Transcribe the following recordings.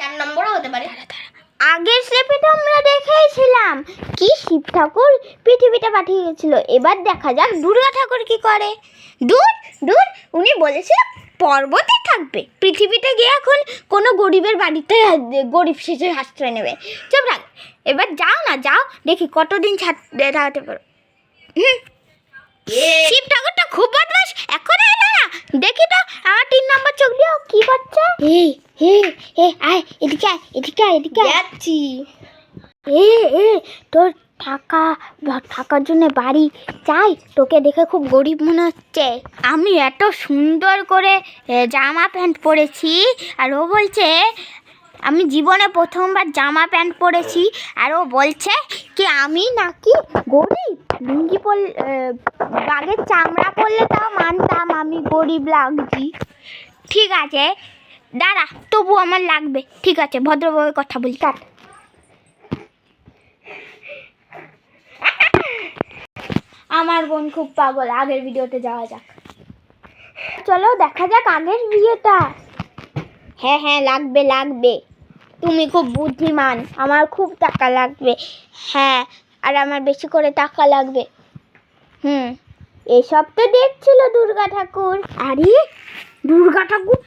চার নম্বরও হতে পারে। আগের স্লেপে তো আমরা দেখেছিলাম কি শিব ঠাকুর পৃথিবীতে পাঠিয়ে গেছিল। এবার দেখা যাক দুর্গা ঠাকুর কি করে। দূর দূর উনি বলেছিল পর্বতে থাকবে। পৃথিবীতে গিয়ে এখন কোনো গরিবের বাড়িতে গরিব শেষে আশ্রয় নেবে। চুপ রাখ এবার যাও না যাও দেখি কতদিন ছাড়তে থাকতে পারো। শিব ঠাকুরটা খুব বদমাস এখন না। দেখি তো আমার তিন নম্বর চোখ দিও কি করছে? এই হে হে আয় এদিকে আয় এদিকে আয় এদিকে যাচ্ছি। এ এ তোর বা থাকার জন্য বাড়ি চাই তোকে দেখে খুব গরিব মনে হচ্ছে। আমি এত সুন্দর করে জামা প্যান্ট পরেছি আর ও বলছে আমি জীবনে প্রথমবার জামা প্যান্ট পরেছি আর ও বলছে কি আমি নাকি গরিব? লুঙ্গি পর বাঘের চামড়া পরলে তাও মানতাম আমি গরিব লাগছি। ঠিক আছে দাঁড়া তবু আমার লাগবে। ঠিক আছে, ভদ্রভাবে কথা বলি। কাট আমার বোন খুব পাগল, আগের ভিডিওতে যাওয়া যাক। চলো, দেখা যাক আগের বিয়েটা হ্যাঁ হ্যাঁ লাগবে লাগবে। তুমি খুব বুদ্ধিমান, আমার খুব টাকা লাগবে। হ্যাঁ আর আমার বেশি করে টাকা লাগবে। হুম, এসব তো দেখছিল দুর্গা ঠাকুর। আরে, দুর্গা ঠাকুর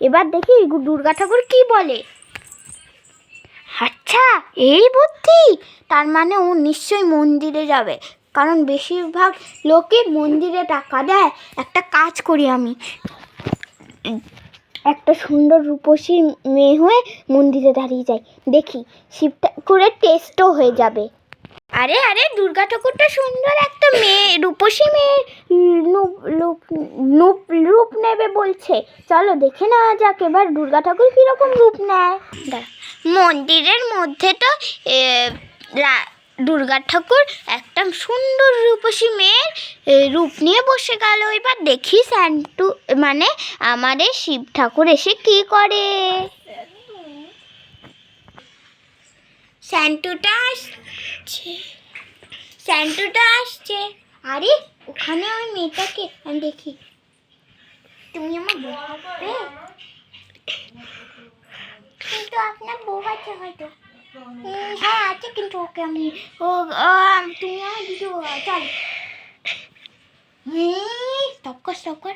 এবার দেখি দুর্গা ঠাকুর কি বলে। আচ্ছা এই বুদ্ধি। তার মানে ও নিশ্চয়ই মন্দিরে যাবে। কারণ বেশিরভাগ লোকে মন্দিরে টাকা দেয়। একটা কাজ করি আমি। একটা সুন্দর রূপসী মেয়ে হয়ে মন্দিরে দাঁড়িয়ে যাই। দেখি, শিব ঠাকুরের টেস্টও হয়ে যাবে। আরে আরে, দুর্গা ঠাকুরটা সুন্দর একটা মেয়ে, রূপসী মেয়ে রূপ রূপ রূপ নেবে বলছে। চলো দেখে নেওয়া যাক এবার দুর্গা ঠাকুর কীরকম রূপ নেয়। মন্দিরের মধ্যে তো দুর্গা ঠাকুর একটা সুন্দর রূপসী মেয়ের রূপ নিয়ে বসে গেল। এবার দেখি স্যান্টু মানে আমাদের শিব ঠাকুর এসে কি করে। স্যান্টুটা আসছে। স্যান্টুটা আসছে। আরে, ওখানে ওই মেয়েটাকে, আমি দেখি। তুমি আমার বলবে কিন্তু আপনার বউ আছে হয়তো। হ্যাঁ আছে, কিন্তু ওকে আমি, ও তুমি আমার দিদি চল। স্টপ কর স্টপ কর